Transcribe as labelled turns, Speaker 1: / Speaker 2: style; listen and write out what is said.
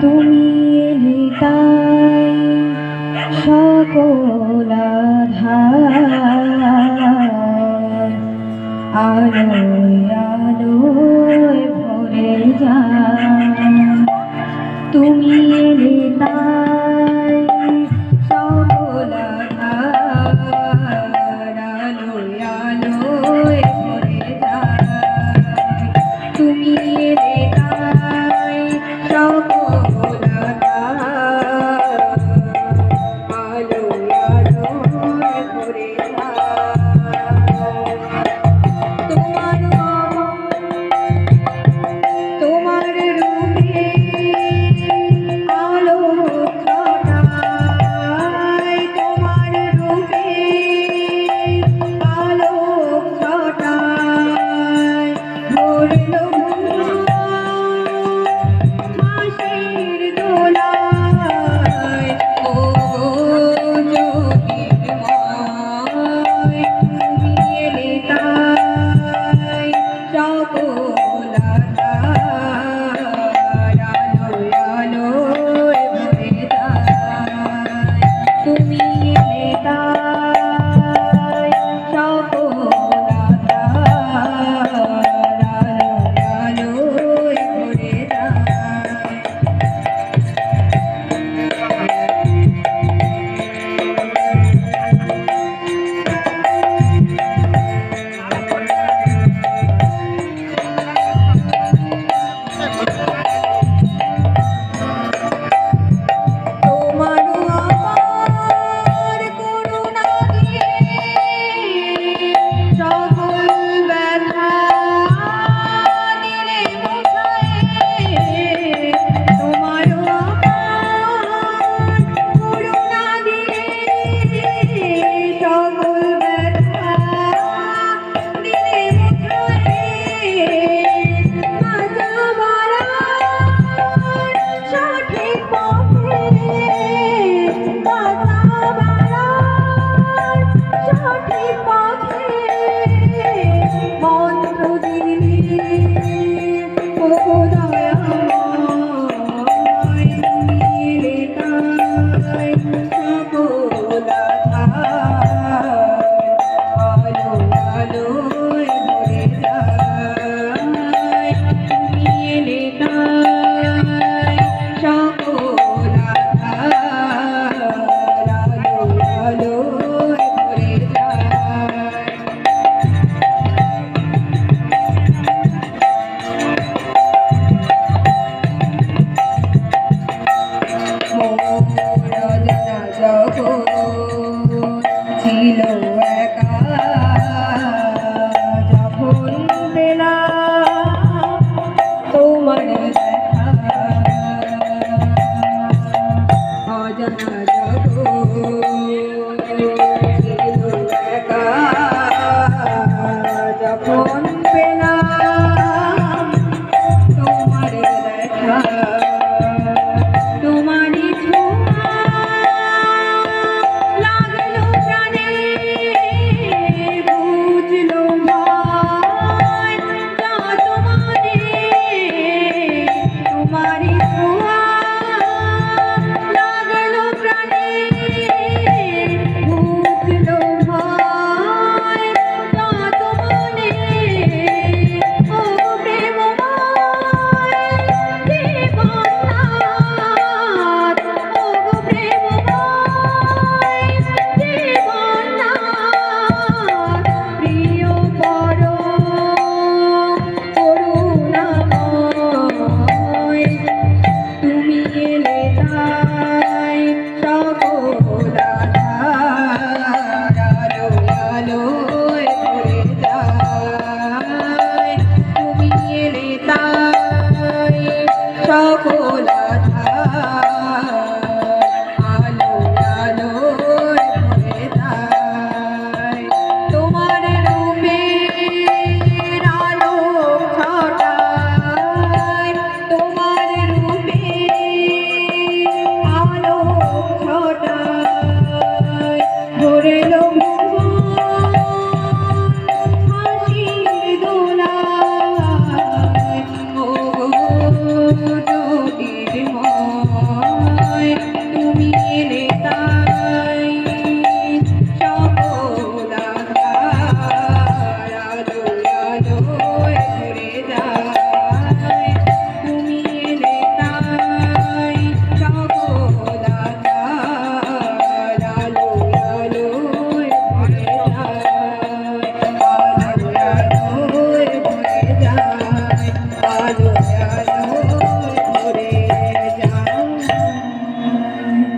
Speaker 1: তুমি এলে তাই সকল আলোয় আলোয় ভরে যা তুমি এলে তাই জানা যাবো